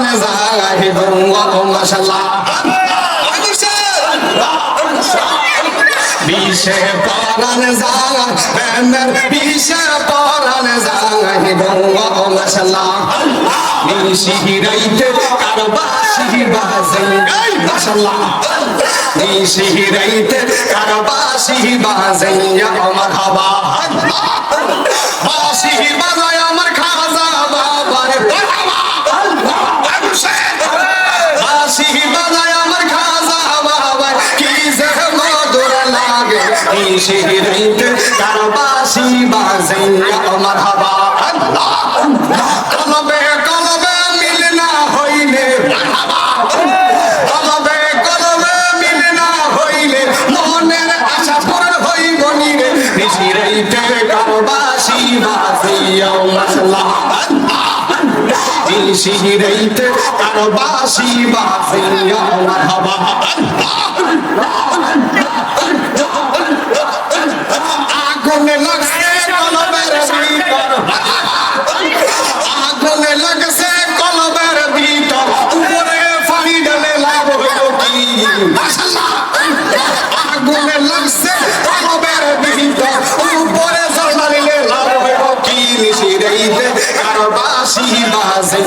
পরানে যায় গো মাশাল্লাহ বিষে পরান যায়, প্রেমের বিষে পরান যায় গো মাশাল্লাহ নিশি রাইতে কারবাসি বাজে মাশাল্লাহ নিশি কারবাসি বাজে আমার হাবা। নিশি রাইতে কারবাসি বাজে আমার হাবা। কলবে কলবে মিল না হইলে কলবে কলবে মিল না হইলে মনের আশা পূরণ হইব নিরে নিশিরাইতে কারবাসি বাসিয়া মাশাল্লাহ নিশিরাইতে কারবাসি বাসিয়া মারহাবা আগুন লাগছে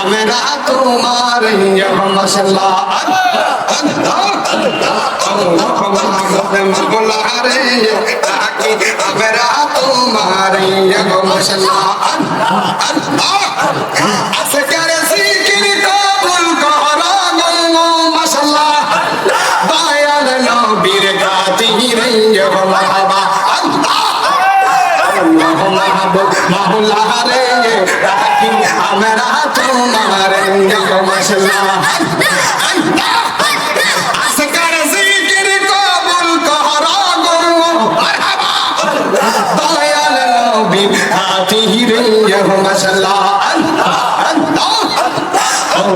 আমরা তোমার মশলা মগলারে তাকি আমরা তোমার মশলা আজকের জিকির কবুল করো গো তোমার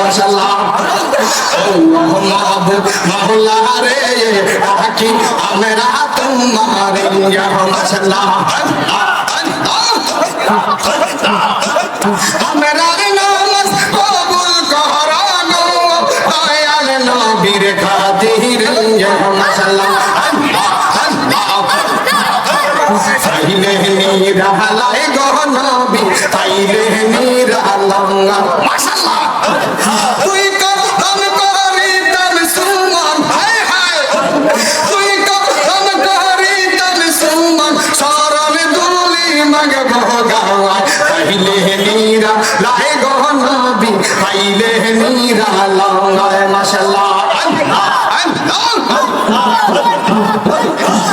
মাশাআল্লাহ। মাওলা রে রাখি আমরা তোমার ইয়া মাশাআল্লাহ আমরা তাইলে নিরালায় গো লাহে গহনবি আইলে নিরালা মাশাআল্লাহ আল্লাহ আল্লাহ।